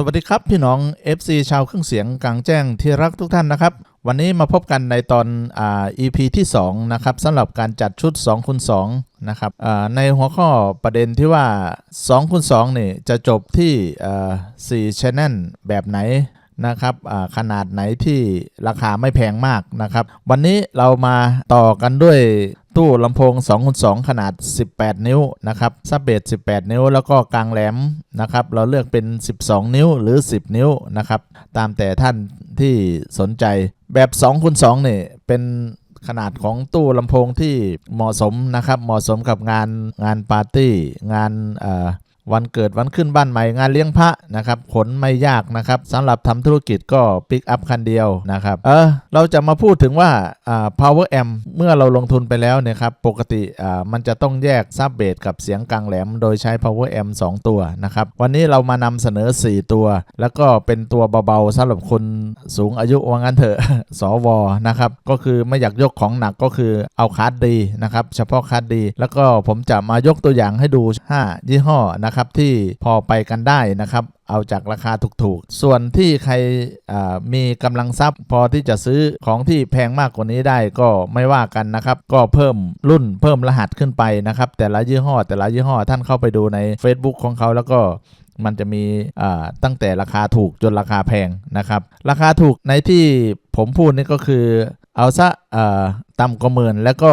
สวัสดีครับพี่น้อง FC ชาวเครื่องเสียงกลางแจ้งที่รักทุกท่านนะครับ วันนี้มาพบกันในตอนอ่า EP ที่2นะครับสำหรับการจัดชุด2คูณ2นะครับอ่าในหัวข้อประเด็นที่ว่า2คูณ2นี่จะจบที่อ่า4 Channel แบบไหนนะครับอ่าขนาดไหนที่ราคาไม่แพงมากนะครับ วันนี้เรามาต่อกันด้วย ตู้ลำโพง2คูณ2ขนาด 18 นิ้วนะครับซับเบส18 นิ้ว แล้วก็กลางแหลมนะครับ เราเลือกเป็น 12 นิ้วหรือ 10 นิ้วนะครับ ตามแต่ท่านที่สนใจแบบ2คูณ2เนี่ยเป็นขนาดของตู้ลำโพงที่เหมาะสมนะครับ เหมาะสมกับงานงานปาร์ตี้ งานเอ่อ วันเกิดวันขึ้นบ้านใหม่งานเลี้ยงพระนะครับขนไม่ยากนะครับสำหรับทำธุรกิจก็ปิกอัพคันเดียวนะครับเออเราจะมาพูดถึงว่าอ่า power amp เมื่อเราลงทุนไปแล้วเนี่ยครับปกติอ่ามันจะต้องแยกซับเบสกับเสียงกลางแหลม โดยใช้ power amp 2 ตัวนะครับวันนี้เรามานำเสนอ 4 ตัว แล้วก็เป็นตัวเบาๆสำหรับคนสูงอายุว่างั้นเถอะสวนะครับก็คือไม่อยากยกของหนักก็คือเอาคาร์ดดีนะครับเฉพาะคาร์ดดี แล้วก็ผมจะมายกตัวอย่างให้ดู 5 ยี่ห้อนะครับที่พอไปกันได้นะครับเอาจากราคาถูกๆ ส่วนที่ใครมีกำลังทรัพย์พอที่จะซื้อของที่แพงมากกว่านี้ได้ก็ไม่ว่ากันนะครับ ก็เพิ่มรุ่นเพิ่มรหัสขึ้นไปนะครับ แต่ละยี่ห้อ แต่ละยี่ห้อท่านเข้าไปดูใน Facebook ของเขาแล้วก็มันจะมีตั้งแต่ราคาถูกจนราคาแพงนะครับ ราคาถูกในที่ผมพูดนี่ก็คือเอาซะต่ำกว่าหมื่นแล้วก็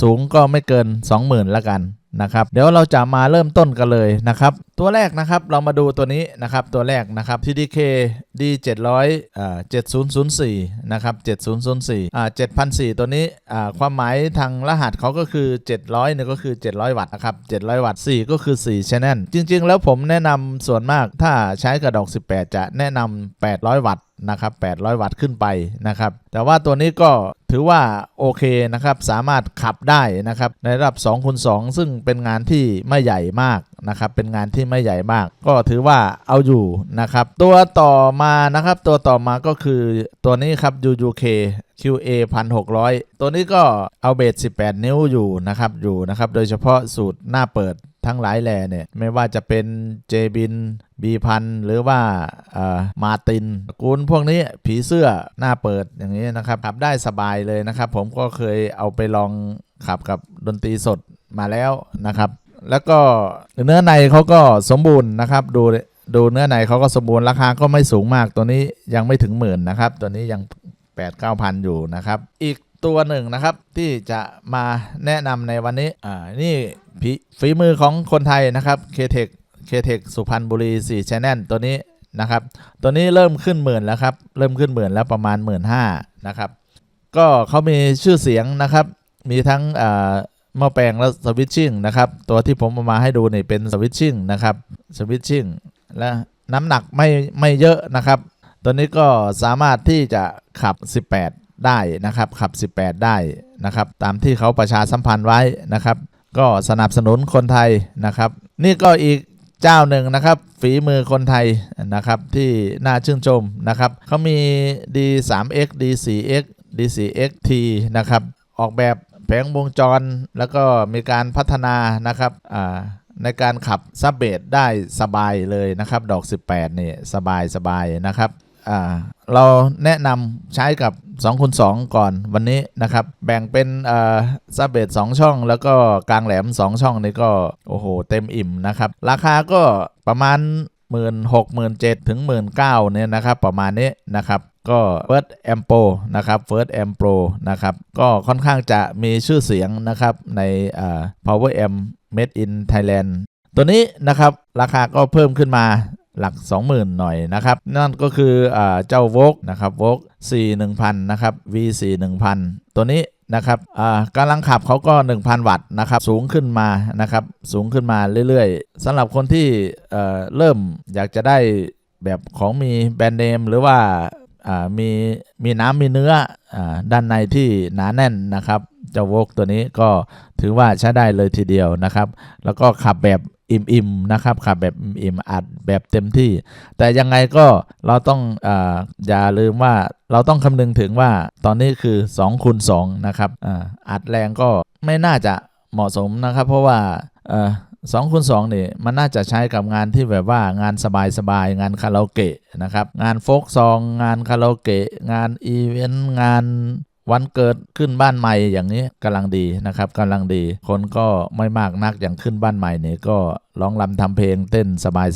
สูงก็ไม่เกิน 20,000ละกัน นะครับเดี๋ยวเราจะมาเริ่มต้นกันเลยนะครับ ตัวแรกนะครับเรามาดูตัวนี้นะครับ ตัวแรกนะครับ TDK D 700อ่า7004นะครับ7004อ่า7004 ตัวนี้อ่าความหมายทางรหัสเขาก็คือ 700เนี่ยก็คือ 700 วัตต์นะครับ 700 วัตต์ 4 ก็คือ 4 channel จริง ๆ แล้วผมแนะนำส่วนมากถ้าใช้กระดอก 18 จะแนะนำ800 วัตต์ นะครับ800 วัตต์ขึ้นไปนะครับ แต่ว่าตัวนี้ก็ถือว่าโอเคนะครับ สามารถขับได้นะครับ ในระดับ2คูณ2ซึ่งเป็นงานที่ไม่ใหญ่มากนะครับ เป็นงานที่ไม่ใหญ่มาก ก็ถือว่าเอาอยู่นะครับ ตัวต่อมานะครับ ตัวต่อมาก็คือตัวนี้ครับ UUK QA 1600 ตัวนี้ก็เอาเบส 18 นิ้วอยู่นะครับ อยู่นะครับ โดยเฉพาะสูตรหน้าเปิด ทั้งหลายแหล่เนี่ยไม่ว่าจะเป็นเจบินบีพันหรือว่ามาตินกูลพวกนี้ผีเสื้อหน้าเปิดอย่างนี้นะครับขับได้สบายเลยนะครับ ผมก็เคยเอาไปลองขับกับดนตรีสดมาแล้วนะครับ แล้วก็เนื้อในเขาก็สมบูรณ์นะครับ ดูดูเนื้อในเขาก็สมบูรณ์ราคาก็ไม่สูงมากตัวนี้ยังไม่ถึงหมื่นนะครับ ตัวนี้ยัง8 9 0 0 0 อยู่นะครับ อีก ตัวหนึ่งนะครับ ที่จะมาแนะนำในวันนี้ อ่า นี่ฝีมือของคนไทยนะครับเคเทคเคเทคสุพรรณบุรี4 Channel ตัวนี้นะครับ ตัวนี้เริ่มขึ้นหมื่นแล้วครับ เริ่มขึ้นหมื่นแล้วประมาณ 1 5ื่นนะครับ ก็เขามีชื่อเสียงนะครับ มีทั้งอ่าหม้อแปลงและสวิตชิ่งนะครับ ตัวที่ผมเอามาให้ดูนี่เป็นสวิตชิ่งนะครับสวิตชิ่งและน้ำหนักไม่ไม่เยอะนะครับ ตัวนี้ก็สามารถที่จะขับ 18 ได้นะครับขับ 18 ได้นะครับตามที่เขาประชาสัมพันธ์ไว้นะครับ ก็สนับสนุนคนไทยนะครับ นี่ก็อีกเจ้าหนึ่งนะครับฝีมือคนไทยนะครับที่น่าชื่นชมนะครับเขามี D3X D4X D4XT นะครับออกแบบแผงวงจรแล้วก็มีการพัฒนานะครับในการขับซับเบสได้สบายเลยนะครับ ดอก 18 นี่ สบายสบายนะครับ เราแนะนำใช้กับ 2คูณ2ก่อนวันนี้นะครับ แบ่งเป็นอ่าซับเบส2ช่อง แล้วก็กลางแหลม 2 ช่องนี่ก็โอ้โหเต็มอิ่มนะครับ ราคาก็ประมาณ1 6 0 0 0 7ถึง1 9 0 0เนี่ยนะครับประมาณนี้นะครับก็ First Amp Pro นะครับ First Amp Pro นะครับก็ค่อนข้างจะมีชื่อเสียงนะครับในอ่า Power Amp Made in Thailand ตัวนี้นะครับราคาก็เพิ่มขึ้นมา หลัก 20,000 หน่อยนะครับ นั่นก็คืออเจ้า v o กนะครับ v o ก4 1000 นะครับ V 4 1000 ตัวนี้นะครับกำลังขับเขาก็ 1,000 วัตต์นะครับ สูงขึ้นมานะครับ สูงขึ้นมาเรื่อยๆสำหรับคนที่เเริ่มอยากจะได้แบบของมีแบรนด์เนมหรือว่ามีมีน้ำมีเนื้ออด้านในที่หนาแน่นนะครับเจ้าวกตัวนี้ก็ถือว่าใช้ได้เลยทีเดียวนะครับ แล้วก็ขับแบบ อิ่มๆนะครับขับแบบอิ่มๆอัดแบบเต็มที่ แต่ยังไงก็เราต้องออย่าลืมว่าเราต้องคำนึงถึงว่าตอนนี้คือ2คูณ2นะครับอัดแรงก็ไม่น่าจะเหมาะสมนะครับ เพราะว่า2คูณ2นี่มันน่าจะใช้กับงานที่แบบว่างานสบายๆงานคาราโอเกะนะครับ งานโฟกซอง งานคาราโอเกะงานอีเวนต์งาน วันเกิดขึ้นบ้านใหม่อย่างนี้กำลังดีนะครับกำลังดี คนก็ไม่มากนักอย่างขึ้นบ้านใหม่เนี่ยก็ร้องรำทำเพลงเต้น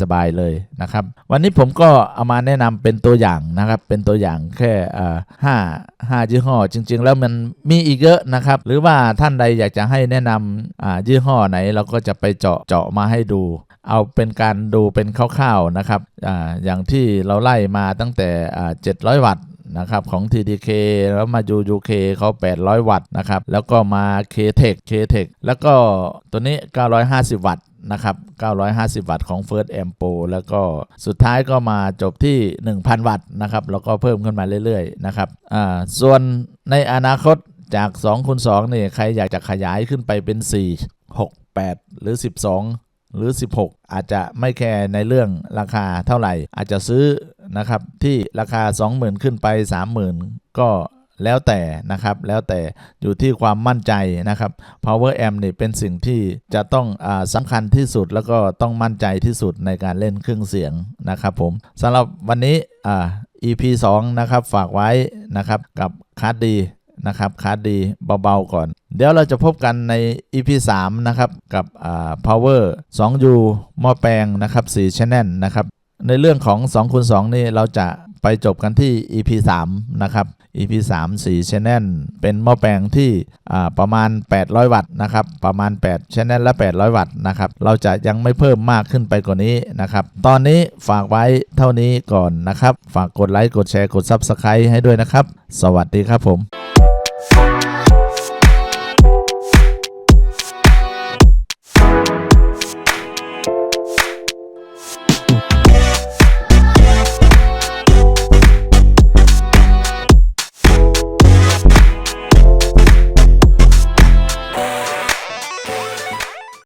สบายๆเลยนะครับ วันนี้ผมก็เอามาแนะนำเป็นตัวอย่างนะครับ เป็นตัวอย่างแค่ห้าห้ายี่ห้อ จริง ๆ แล้วมันมีอีกเยอะนะครับ หรือว่าท่านใดอยากจะให้แนะนำยี่ห้อไหนเราก็จะไปเจาะเจาะมาให้ดู เอาเป็นการดูเป็นคร่าวๆนะครับออย่างที่เราไล่มาตั้งแต่ 700 วัตต์ นะครับของ TDK แล้วมา UUK เขา 800 วัตต์นะครับ แล้วก็มา KTech KTech แล้วก็ตัวนี้ 950 วัตต์นะครับ 950 วัตต์ของ First Ampo แล้วก็สุดท้ายก็มาจบที่ 1,000 วัตต์นะครับ แล้วก็เพิ่มขึ้นมาเรื่อยๆนะครับอ่าส่วนในอนาคตจาก2คูณ2นี่ใครอยากจะขยายขึ้นไปเป็น 4 6 8 หรือ 12 หรือ 16 อาจจะไม่แคร์ในเรื่องราคาเท่าไหร่ อาจจะซื้อ นะครับที่ราคา 20,000 ขึ้นไป 30,000 ก็แล้วแต่นะครับแล้วแต่อยู่ที่ความมั่นใจนะครับ power amp นี่เป็นสิ่งที่จะต้องอสำคัญที่สุดแล้วก็ต้องมั่นใจที่สุดในการเล่นเครื่องเสียงนะครับผมสำหรับวันนี้อ่า EP 2 นะครับฝากไว้นะครับกับคาร์ดดีนะครับคาร์ดดีเบาๆก่อน เดี๋ยวเราจะพบกันใน EP 3 นะครับ กับ power 2U หม้อแปลงนะครับ4 channel นะครับ ในเรื่องของ2คูณ2นี่เราจะไปจบกันที่ EP 3นะครับ EP 3 4 Channel เป็นหม้อแปลงที่ประมาณ 800 วัตต์นะครับ ประมาณ 8 Channel ละ 800 วัตต์นะครับ เราจะยังไม่เพิ่มมากขึ้นไปกว่านี้นะครับ ตอนนี้ฝากไว้เท่านี้ก่อนนะครับ ฝากกดไลค์ กดแชร์ กด Subscribe ให้ด้วยนะครับ สวัสดีครับผม